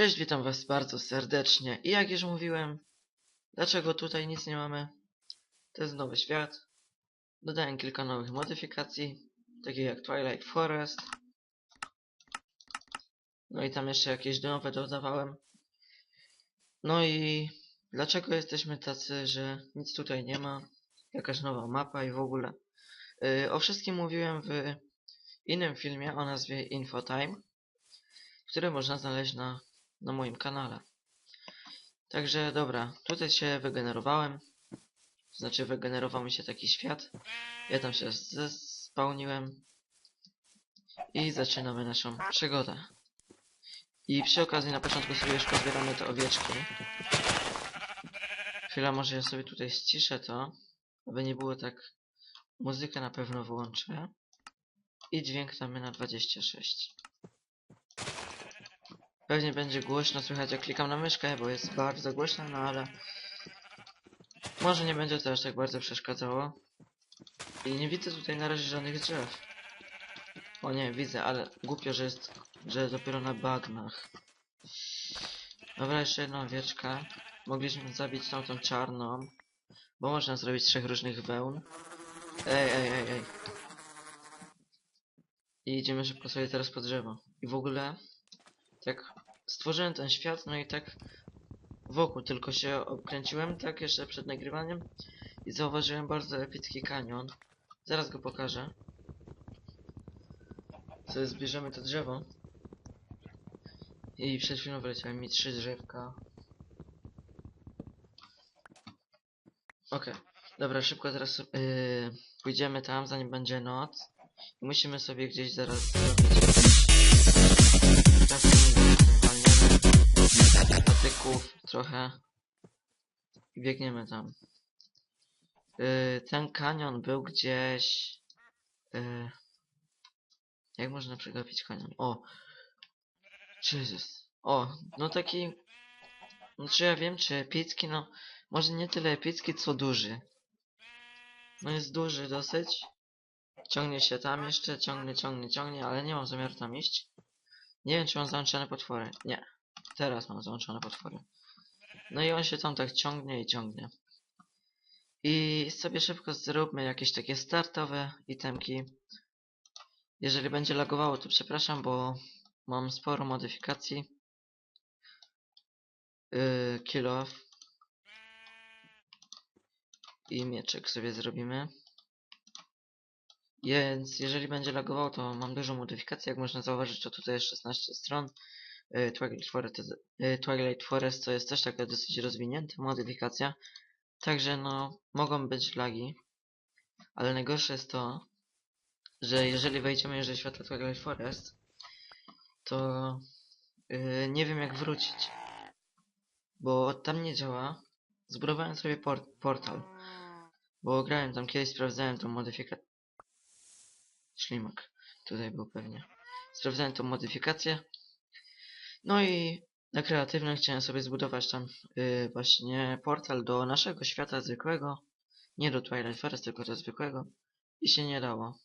Cześć, witam was bardzo serdecznie. I jak już mówiłem, dlaczego tutaj nic nie mamy? To jest nowy świat. Dodałem kilka nowych modyfikacji, takich jak Twilight Forest. No i tam jeszcze jakieś nowe dodawałem. No i dlaczego jesteśmy tacy, że nic tutaj nie ma? Jakaś nowa mapa i w ogóle. Yy, o wszystkim mówiłem w innym filmie o nazwie Infotime, który można znaleźć na na moim kanale. Także dobra, tutaj się wygenerowałem. Znaczy wygenerował mi się taki świat. Ja tam się zespałniłem. I zaczynamy naszą przygodę. I przy okazji na początku sobie już pozbieramy te owieczki. Chwila, może ja sobie tutaj ściszę to, aby nie było tak... Muzykę na pewno wyłączę. I dźwięk damy na 26. Pewnie będzie głośno słychać jak klikam na myszkę, bo jest bardzo głośno, no ale... Może nie będzie to aż tak bardzo przeszkadzało. I nie widzę tutaj na razie żadnych drzew. O nie, widzę, ale głupio, że jest... że dopiero na bagnach. Dobra, jeszcze jedna owieczka. Mogliśmy zabić tamtą czarną. Bo można zrobić trzech różnych wełn. Ej, ej, ej, ej. I idziemy szybko sobie teraz po drzewo. I w ogóle... Tak stworzyłem ten świat, no i tak wokół tylko się obkręciłem, tak jeszcze przed nagrywaniem i zauważyłem bardzo epicki kanion. Zaraz go pokażę. Sobie zbierzemy to drzewo. I przed chwilą wyleciały mi trzy drzewka. Okej, okay. dobra, szybko teraz yy, pójdziemy tam, zanim będzie noc. I musimy sobie gdzieś zaraz zrobić trochę i biegniemy tam. Yy, ten kanion był gdzieś... Yy, jak można przegapić kanion? O! Jezus. O, no taki... No czy ja wiem, czy epicki, no... Może nie tyle epicki, co duży. No jest duży dosyć. Ciągnie się tam jeszcze, ciągnie, ciągnie, ciągnie, ale nie mam zamiaru tam iść. Nie wiem, czy mam załączone potwory. Nie. Teraz mam załączone potwory. No i on się tam tak ciągnie i ciągnie. I sobie szybko zróbmy jakieś takie startowe itemki. Jeżeli będzie lagowało, to przepraszam, bo mam sporo modyfikacji. Yy, kill off. I mieczek sobie zrobimy. Więc jeżeli będzie lagowało, to mam dużą modyfikację. Jak można zauważyć, to tutaj jest 16 stron. Y, Twilight Forest, y, Twilight to jest też taka dosyć rozwinięta modyfikacja. Także no, mogą być lagi. Ale najgorsze jest to, że jeżeli wejdziemy do świata Twilight Forest, to yy, nie wiem jak wrócić. Bo tam nie działa. Zbudowałem sobie port portal. Bo grałem tam kiedyś, sprawdzałem tą modyfikację. Ślimak. Tutaj był pewnie. Sprawdzałem tą modyfikację. No i na kreatywnym chciałem sobie zbudować tam yy, właśnie portal do naszego świata zwykłego. Nie do Twilight Forest, tylko do zwykłego. I się nie dało.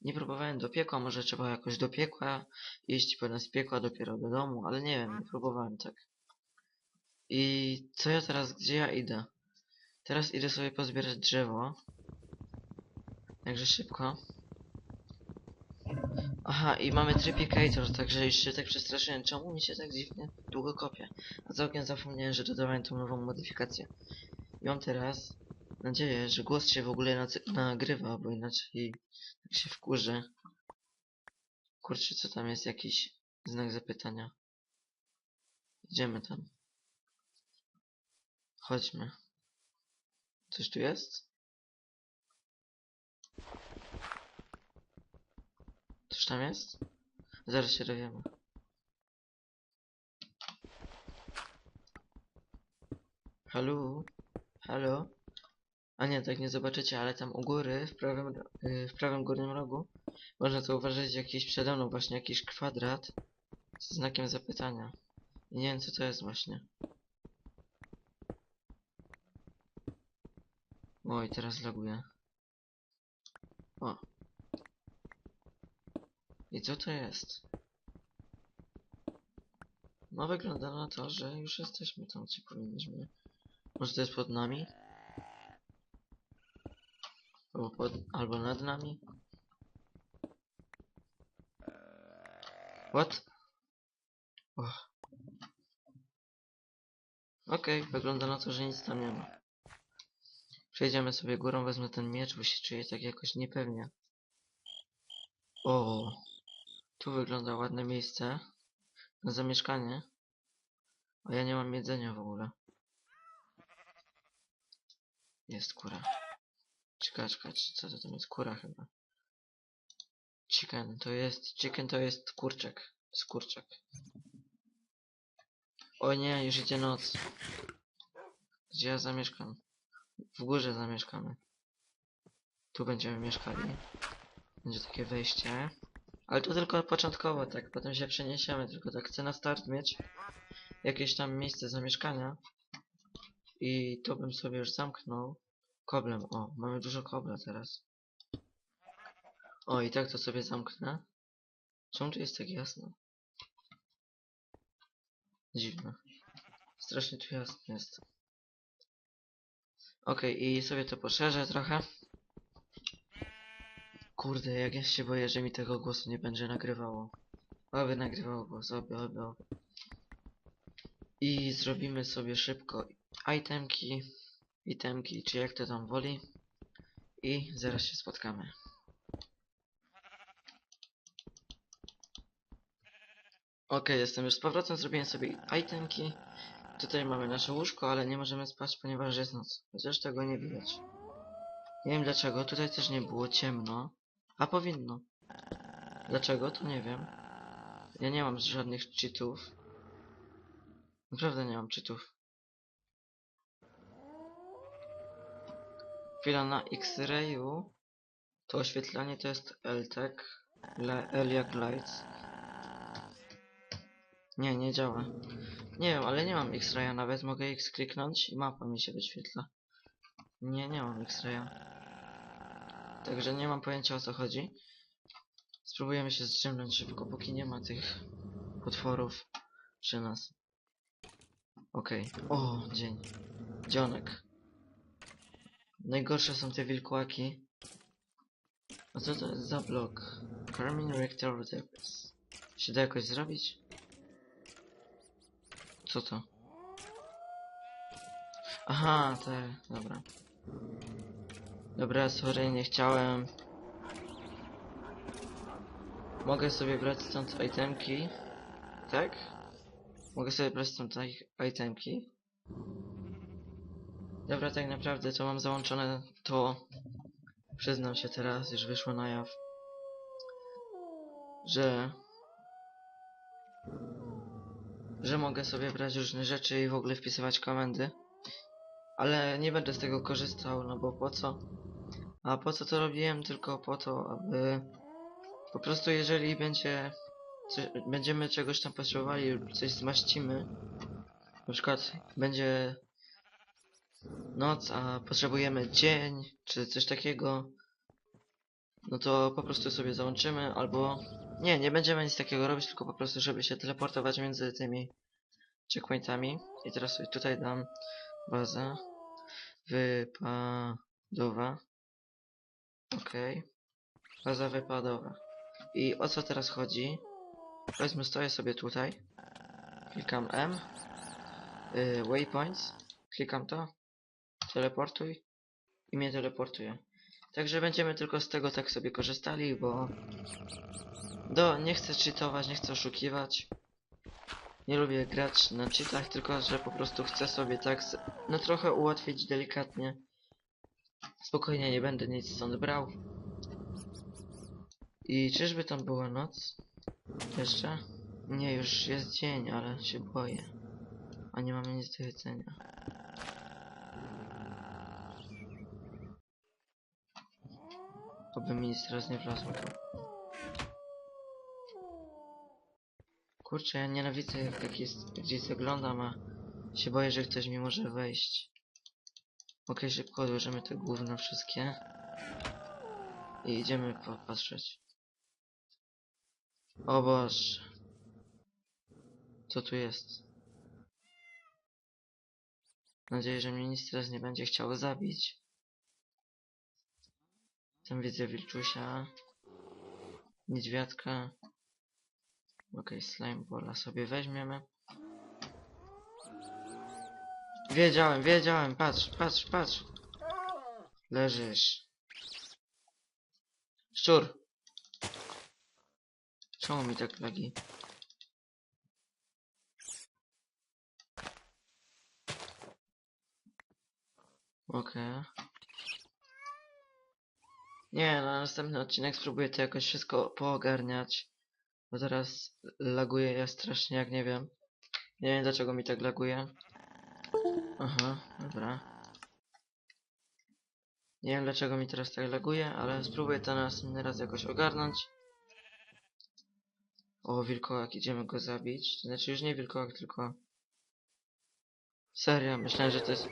Nie próbowałem do piekła, może trzeba jakoś do piekła iść, potem z piekła dopiero do domu, ale nie wiem, nie próbowałem tak. I co ja teraz, gdzie ja idę? Teraz idę sobie pozbierać drzewo. Także szybko. Aha, i mamy Triplicator, także się tak przestraszyłem. Czemu mi się tak dziwnie długo kopie? A całkiem zapomniałem, że dodałem tą nową modyfikację. I mam teraz nadzieję, że głos się w ogóle nagrywa, bo inaczej tak się wkurzę. Kurczę, co tam jest? Jakiś znak zapytania. Idziemy tam. Chodźmy. Coś tu jest? Coś tam jest? Zaraz się dowiemy. Halo? Halo? A nie, tak nie zobaczycie, ale tam u góry, w prawym, yy, w prawym górnym rogu, można zauważyć jakiś przede mną właśnie jakiś kwadrat z znakiem zapytania. I nie wiem co to jest właśnie. Oj, teraz loguję. O, I co to jest? No wygląda na to, że już jesteśmy tam, gdzie powinniśmy. Może to jest pod nami? Albo, pod, albo nad nami? What? Och. Okej, wygląda na to, że nic tam nie ma. Przejdziemy sobie górą, wezmę ten miecz, bo się czuję tak jakoś niepewnie. O, tu wygląda ładne miejsce na zamieszkanie. A ja nie mam jedzenia w ogóle. Jest kura. Czekaj, czy co to tam jest? Kura chyba. Chicken to jest, chicken to jest kurczak. Jest kurczak. O nie, już idzie noc. Gdzie ja zamieszkam? W górze zamieszkamy. Tu będziemy mieszkali. Będzie takie wejście. Ale to tylko początkowo, tak. Potem się przeniesiemy. Tylko tak chcę na start mieć jakieś tam miejsce zamieszkania. I to bym sobie już zamknął. Koblem. O, mamy dużo kobla teraz. O, i tak to sobie zamknę. Czemu tu jest tak jasno? Dziwne. Strasznie tu jasno jest. Okej, i sobie to poszerzę trochę. Kurde, jak ja się boję, że mi tego głosu nie będzie nagrywało. Oby nagrywało głos, oby. I zrobimy sobie szybko itemki, itemki, czy jak to tam woli. I zaraz się spotkamy. Okej, jestem już z powrotem, zrobiłem sobie itemki. Tutaj mamy nasze łóżko, ale nie możemy spać, ponieważ jest noc. Chociaż tego nie widać. Nie wiem dlaczego, tutaj też nie było ciemno. A powinno. Dlaczego? To nie wiem. Ja nie mam żadnych cheatów. Naprawdę nie mam cheatów. Chwila na X-rayu. To oświetlanie to jest LTEC. Le L jak lights. Nie, nie działa. Nie wiem, ale nie mam X-raya nawet. Mogę X kliknąć i mapa mi się wyświetla. Nie, nie mam X-raya. Także nie mam pojęcia o co chodzi. Spróbujemy się zdrzemnąć szybko, póki nie ma tych potworów przy nas. Okej. O, dzień. Dzionek. Najgorsze są te wilkłaki. A co to jest za blok? Carmine Rector Debris. Się da jakoś zrobić? Co to? Aha, te, dobra. Dobra, sorry, nie chciałem. Mogę sobie brać stąd itemki. Tak? Mogę sobie brać stąd itemki. Dobra, tak naprawdę to mam załączone to. Przyznam się teraz, już wyszło na jaw. Że... Że mogę sobie brać różne rzeczy i w ogóle wpisywać komendy. Ale nie będę z tego korzystał, no bo po co? A po co to robiłem? Tylko po to, aby po prostu jeżeli będzie będziemy czegoś tam potrzebowali lub coś zmaścimy, na przykład będzie noc, a potrzebujemy dzień, czy coś takiego, no to po prostu sobie załączymy, albo nie, nie będziemy nic takiego robić, tylko po prostu, żeby się teleportować między tymi checkpointami. I teraz sobie tutaj dam bazę wypadowa. Okej. Baza wypadowa. I o co teraz chodzi? Powiedzmy, stoję sobie tutaj. Klikam M. Y, waypoints. Klikam to. Teleportuj. I mnie teleportuje. Także będziemy tylko z tego tak sobie korzystali, bo... Do, nie chcę cheatować, nie chcę oszukiwać. Nie lubię grać na cheatach, tylko że po prostu chcę sobie tak, no trochę ułatwić delikatnie. Spokojnie, nie będę nic stąd brał. I czyżby tam była noc? Jeszcze? Nie, już jest dzień, ale się boję. A nie mamy nic do jedzenia. Oby mi nic teraz nie wlazło. Kurczę, ja nienawidzę jak tak jest, gdzieś zaglądam, a się boję, że ktoś mi może wejść. Okej, szybko odłożymy te gówno wszystkie. I idziemy popatrzeć. O Boże. Co tu jest? Mam nadzieję, że mnie nic teraz nie będzie chciało zabić. Tam widzę wilczusia. Niedźwiadka. Okej, slime bola sobie weźmiemy. Wiedziałem, wiedziałem, patrz, patrz, patrz. Leżysz. Szczur. Czemu mi tak lagi? Okej. Nie, na następny odcinek spróbuję to jakoś wszystko poogarniać. Bo teraz laguje ja strasznie, jak nie wiem. Nie wiem dlaczego mi tak laguje. Aha, dobra. Nie wiem dlaczego mi teraz tak laguje, ale spróbuję to na następny raz jakoś ogarnąć. O, wilkołak, idziemy go zabić. Znaczy już nie wilkołak, tylko... Serio, myślałem, że to jest...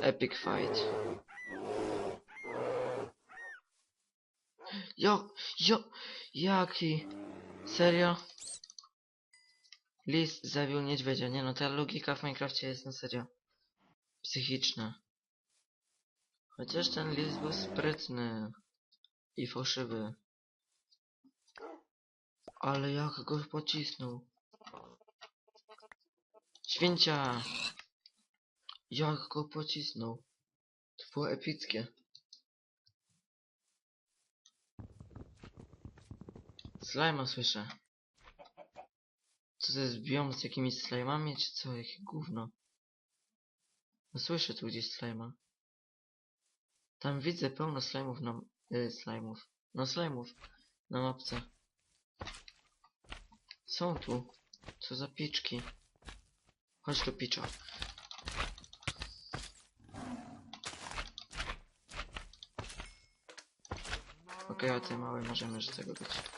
Epic fight. Jo, jo, jaki? Serio? Lis zabił niedźwiedzia. Nie no, ta logika w Minecrafcie jest na serio psychiczna. Chociaż ten lis był sprytny i fałszywy. Ale jak go pocisnął. Święcia! Jak go pocisnął. To było epickie. Slajma słyszę. Co to jest biom z jakimiś slajmami, czy co? Jakie gówno? No słyszę tu gdzieś slajma. Tam widzę pełno slajmów na... Y, slajmów. No slajmów. Na mapce. Są tu. Co za piczki. Chodź tu piczo. Okej, a ty mały możemy z tego być.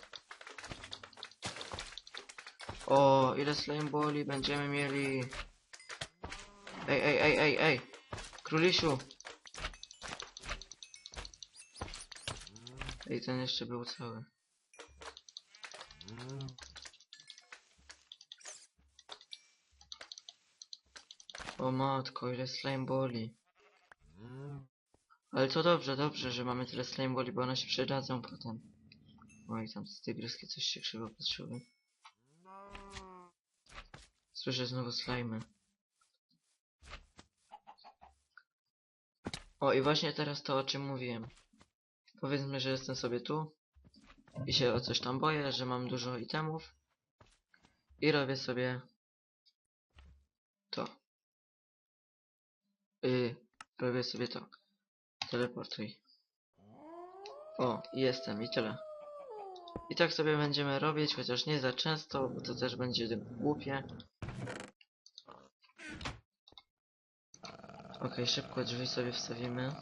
O, ile slime boli będziemy mieli? Ej, ej, ej, ej, ej! Królisiu! Ej, ten jeszcze był cały. O matko, ile slime boli. Ale to dobrze, dobrze, że mamy tyle slime boli, bo one się przydadzą potem. Oj, tam z tygryskie coś się krzywo patrzyły. Słyszę znowu slimy. O, i właśnie teraz to, o czym mówiłem. Powiedzmy, że jestem sobie tu i się o coś tam boję, że mam dużo itemów i robię sobie to. Yy, robię sobie to. Teleportuj. O, jestem, i tyle. I tak sobie będziemy robić, chociaż nie za często, bo to też będzie głupie. Okej, szybko drzwi sobie wstawimy.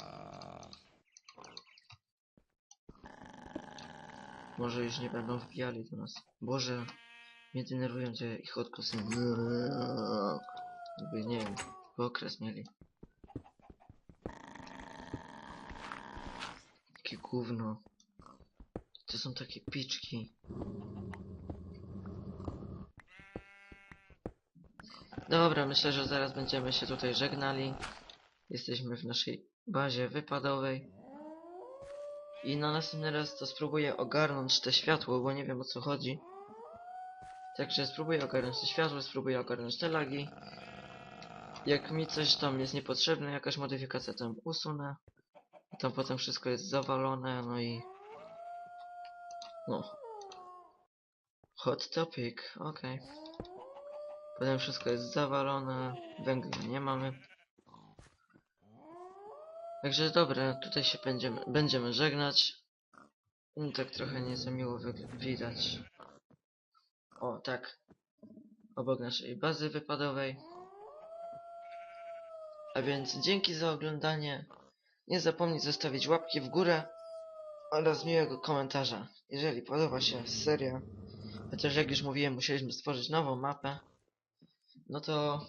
Może już nie będą wbijali do nas. Boże, mnie denerwują te ich odgłosy. Jakby, nie wiem, okres mieli. Jakie gówno. To są takie piczki. Dobra, myślę, że zaraz będziemy się tutaj żegnali. Jesteśmy w naszej bazie wypadowej. I na następny raz to spróbuję ogarnąć te światło, bo nie wiem o co chodzi. Także spróbuję ogarnąć te światło, spróbuję ogarnąć te lagi. Jak mi coś tam jest niepotrzebne, jakaś modyfikacja tam usunę. Tam potem wszystko jest zawalone, no i... No. Hot topic, okej. Potem wszystko jest zawalone, węgla nie mamy. Także dobra, tutaj się będziemy, będziemy żegnać. No tak trochę nie za miło wygl- widać. O, tak. Obok naszej bazy wypadowej. A więc dzięki za oglądanie. Nie zapomnij zostawić łapki w górę oraz miłego komentarza, jeżeli podoba się seria. Chociaż jak już mówiłem, musieliśmy stworzyć nową mapę. No to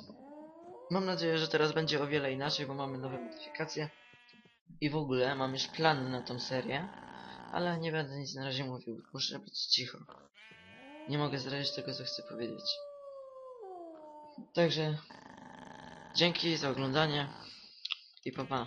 mam nadzieję, że teraz będzie o wiele inaczej, bo mamy nowe modyfikacje. I w ogóle mam już plany na tą serię, ale nie będę nic na razie mówił, muszę być cicho. Nie mogę zdradzić tego, co chcę powiedzieć. Także dzięki za oglądanie i pa pa.